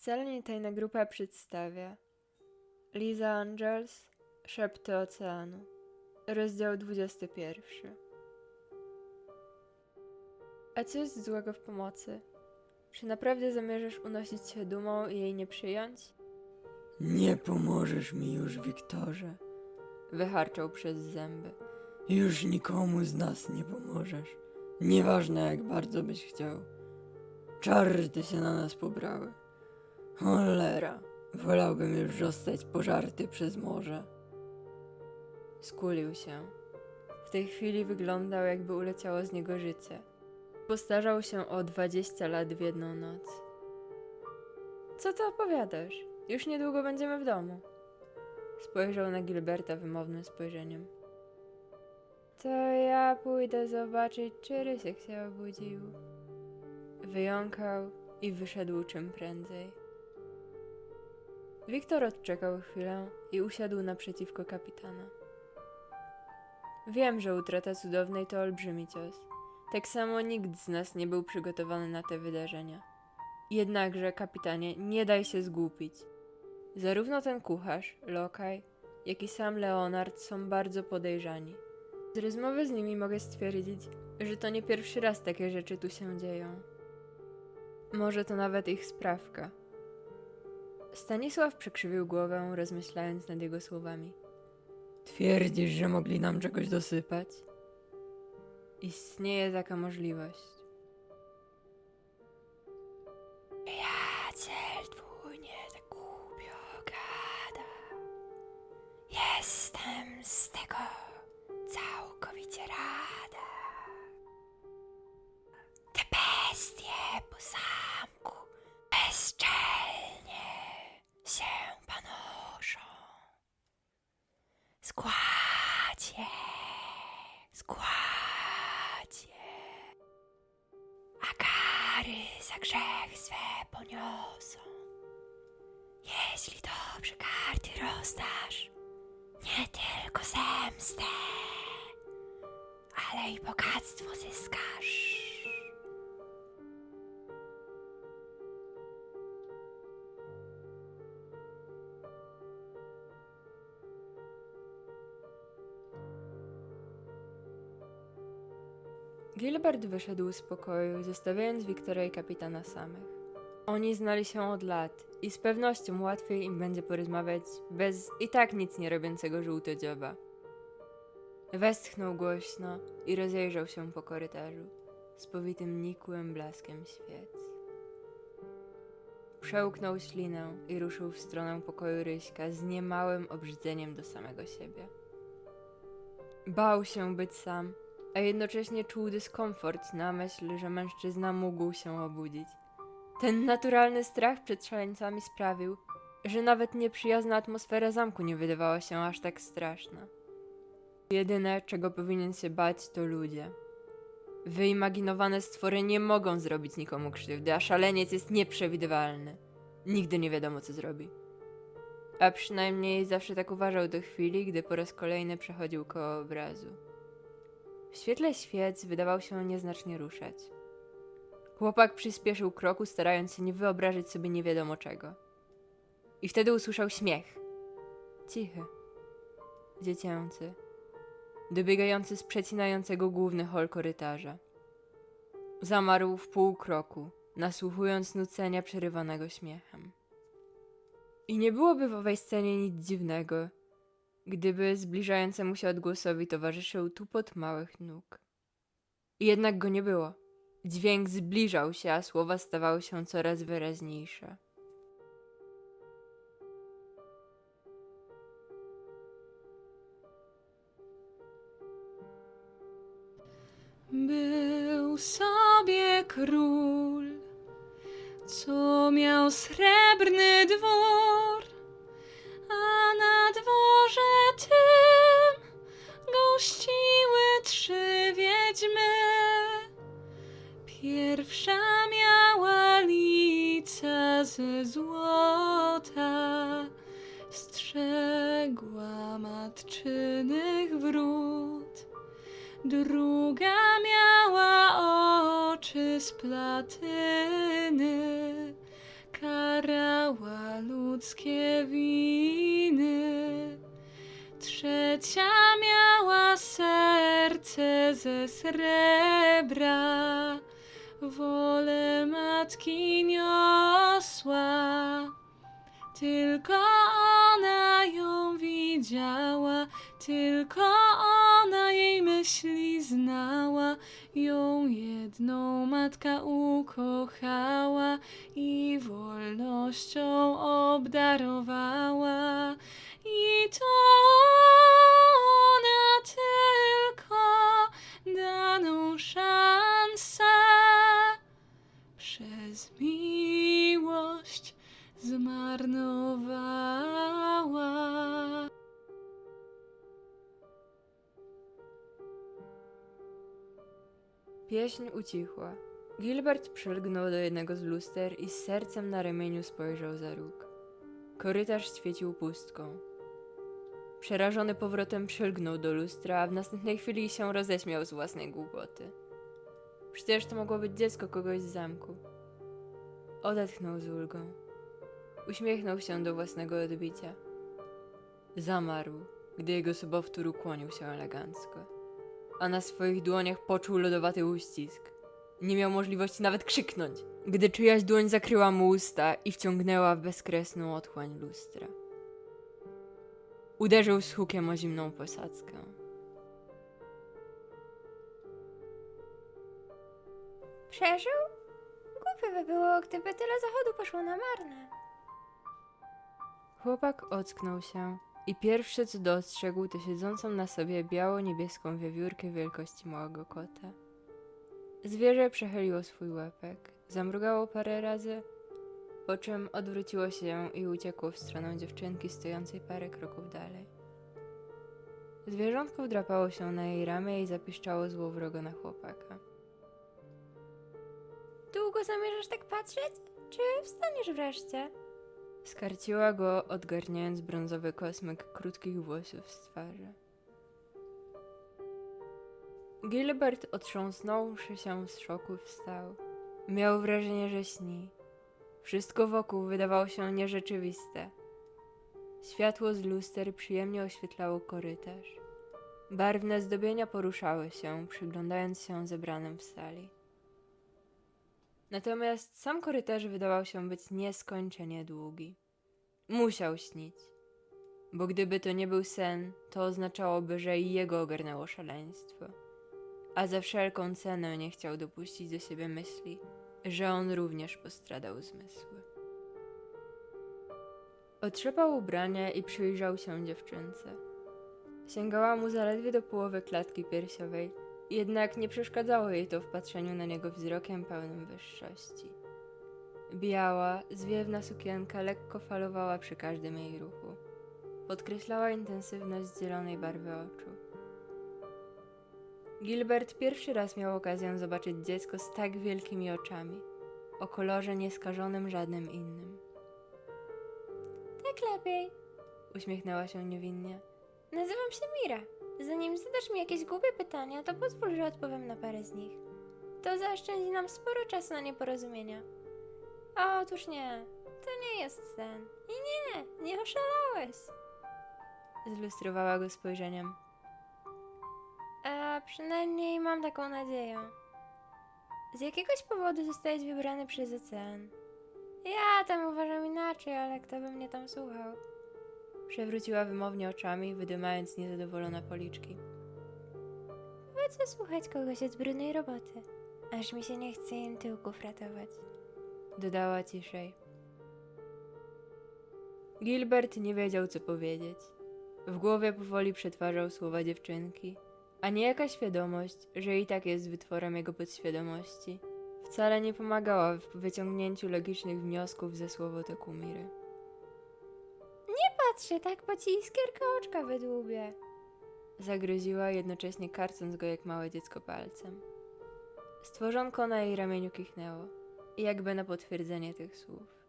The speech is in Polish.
Wcale nie tajna grupa przedstawia Liza Angels, Szepty Oceanu, rozdział 21. A co jest złego w pomocy? Czy naprawdę zamierzasz unosić się dumą i jej nie przyjąć? Nie pomożesz mi już, Wiktorze. Wycharczał przez zęby. Już nikomu z nas nie pomożesz. Nieważne jak bardzo byś chciał. Czarty się na nas pobrały. Cholera, wolałbym już zostać pożarty przez morze. Skulił się. W tej chwili wyglądał, jakby uleciało z niego życie. Postarzał się o 20 lat w jedną noc. Co ty opowiadasz? Już niedługo będziemy w domu. Spojrzał na Gilberta wymownym spojrzeniem. To ja pójdę zobaczyć, czy Rysiek się obudził. Wyjąkał i wyszedł czym prędzej. Wiktor odczekał chwilę i usiadł naprzeciwko kapitana. Wiem, że utrata cudownej to olbrzymi cios. Tak samo nikt z nas nie był przygotowany na te wydarzenia. Jednakże, kapitanie, nie daj się zgłupić. Zarówno ten kucharz, Lokaj, jak i sam Leonard są bardzo podejrzani. Z rozmowy z nimi mogę stwierdzić, że to nie pierwszy raz takie rzeczy tu się dzieją. Może to nawet ich sprawka. Stanisław przekrzywił głowę, rozmyślając nad jego słowami. Twierdzisz, że mogli nam czegoś dosypać? Istnieje taka możliwość. Przyjaciel twój nie tak głupio gada. Jestem z tego całkowicie rada. Te bestie po zamku bezczelnie się panoszą. Składzie, składzie. A kary za grzech swe poniosą. Jeśli dobrze karty rozdasz, nie tylko zemstę, ale i bogactwo zyskasz. Gilbert wyszedł z pokoju, zostawiając Wiktora i kapitana samych. Oni znali się od lat i z pewnością łatwiej im będzie porozmawiać bez i tak nic nie robiącego żółtodzioba. Westchnął głośno i rozejrzał się po korytarzu, spowitym nikłym blaskiem świec. Przełknął ślinę i ruszył w stronę pokoju Ryśka z niemałym obrzydzeniem do samego siebie. Bał się być sam, a jednocześnie czuł dyskomfort na myśl, że mężczyzna mógł się obudzić. Ten naturalny strach przed szaleńcami sprawił, że nawet nieprzyjazna atmosfera zamku nie wydawała się aż tak straszna. Jedyne, czego powinien się bać, to ludzie. Wyimaginowane stwory nie mogą zrobić nikomu krzywdy, a szaleniec jest nieprzewidywalny. Nigdy nie wiadomo, co zrobi. A przynajmniej zawsze tak uważał do chwili, gdy po raz kolejny przechodził koło obrazu. W świetle świec wydawał się nieznacznie ruszać. Chłopak przyspieszył kroku, starając się nie wyobrazić sobie nie wiadomo czego. I wtedy usłyszał śmiech. Cichy, dziecięcy, dobiegający z przecinającego główny hol korytarza. Zamarł w pół kroku, nasłuchując nucenia przerywanego śmiechem. I nie byłoby w owej scenie nic dziwnego, gdyby zbliżającemu się odgłosowi towarzyszył tupot małych nóg. Jednak go nie było. Dźwięk zbliżał się, a słowa stawały się coraz wyraźniejsze. Był sobie król, co miał srebrny dwór, gościły trzy wiedźmy. Pierwsza miała lica ze złota, strzegła matczynych wrót. Druga miała oczy z platyny, kara ludzkie winy. Trzecia miała serce ze srebra, wolę matki niosła. Tylko ona ją widziała, tylko ona jej myśli znała. Ją jedną matka ukochała i wolnością obdarowała. I to Pieśń ucichła. Gilbert przylgnął do jednego z luster i z sercem na ramieniu spojrzał za róg. Korytarz świecił pustką. Przerażony powrotem przylgnął do lustra, a w następnej chwili się roześmiał z własnej głupoty. Przecież to mogło być dziecko kogoś z zamku. Odetchnął z ulgą. Uśmiechnął się do własnego odbicia. Zamarł, gdy jego sobowtór ukłonił się elegancko a na swoich dłoniach poczuł lodowaty uścisk. Nie miał możliwości nawet krzyknąć, gdy czyjaś dłoń zakryła mu usta i wciągnęła w bezkresną otchłań lustra. Uderzył z hukiem o zimną posadzkę. Przeżył? Głupio by było, gdyby tyle zachodu poszło na marne. Chłopak ocknął się i pierwsze co dostrzegł to siedzącą na sobie biało-niebieską wiewiórkę wielkości małego kota. Zwierzę przechyliło swój łapek, zamrugało parę razy, po czym odwróciło się i uciekło w stronę dziewczynki stojącej parę kroków dalej. Zwierzątko wdrapało się na jej ramię i zapiszczało złowrogo na chłopaka. Długo zamierzasz tak patrzeć? Czy wstaniesz wreszcie? Skarciła go, odgarniając brązowy kosmyk krótkich włosów z twarzy. Gilbert, otrząsnąwszy się z szoku, wstał. Miał wrażenie, że śni. Wszystko wokół wydawało się nierzeczywiste. Światło z luster przyjemnie oświetlało korytarz. Barwne zdobienia poruszały się, przyglądając się zebranym w sali. Natomiast sam korytarz wydawał się być nieskończenie długi. Musiał śnić, bo gdyby to nie był sen, to oznaczałoby, że i jego ogarnęło szaleństwo. A za wszelką cenę nie chciał dopuścić do siebie myśli, że on również postradał zmysły. Otrzepał ubrania i przyjrzał się dziewczynce. Sięgała mu zaledwie do połowy klatki piersiowej, jednak nie przeszkadzało jej to w patrzeniu na niego wzrokiem pełnym wyższości. Biała, zwiewna sukienka lekko falowała przy każdym jej ruchu. Podkreślała intensywność zielonej barwy oczu. Gilbert pierwszy raz miał okazję zobaczyć dziecko z tak wielkimi oczami, o kolorze nieskażonym żadnym innym. Tak lepiej. Uśmiechnęła się niewinnie. Nazywam się Mira. Zanim zadasz mi jakieś głupie pytania, to pozwól, że odpowiem na parę z nich. To zaoszczędzi nam sporo czasu na nieporozumienia. A otóż nie, to nie jest sen. I nie, nie oszalałeś. Zlustrowała go spojrzeniem. A przynajmniej mam taką nadzieję. Z jakiegoś powodu zostałeś wybrany przez ocean. Ja tam uważam inaczej, ale kto by mnie tam słuchał? Przewróciła wymownie oczami, wydymając niezadowolone policzki. Po co słuchać kogoś od brudnej roboty? Aż mi się nie chce im tyłków ratować. Dodała ciszej. Gilbert nie wiedział, co powiedzieć. W głowie powoli przetwarzał słowa dziewczynki, a niejaka świadomość, że i tak jest wytworem jego podświadomości, wcale nie pomagała w wyciągnięciu logicznych wniosków ze słowotoku Miry. Patrzcie, tak po ci iskierka oczka wydłubie. Zagroziła, jednocześnie karcąc go jak małe dziecko palcem. Stworzonko na jej ramieniu kichnęło, jakby na potwierdzenie tych słów.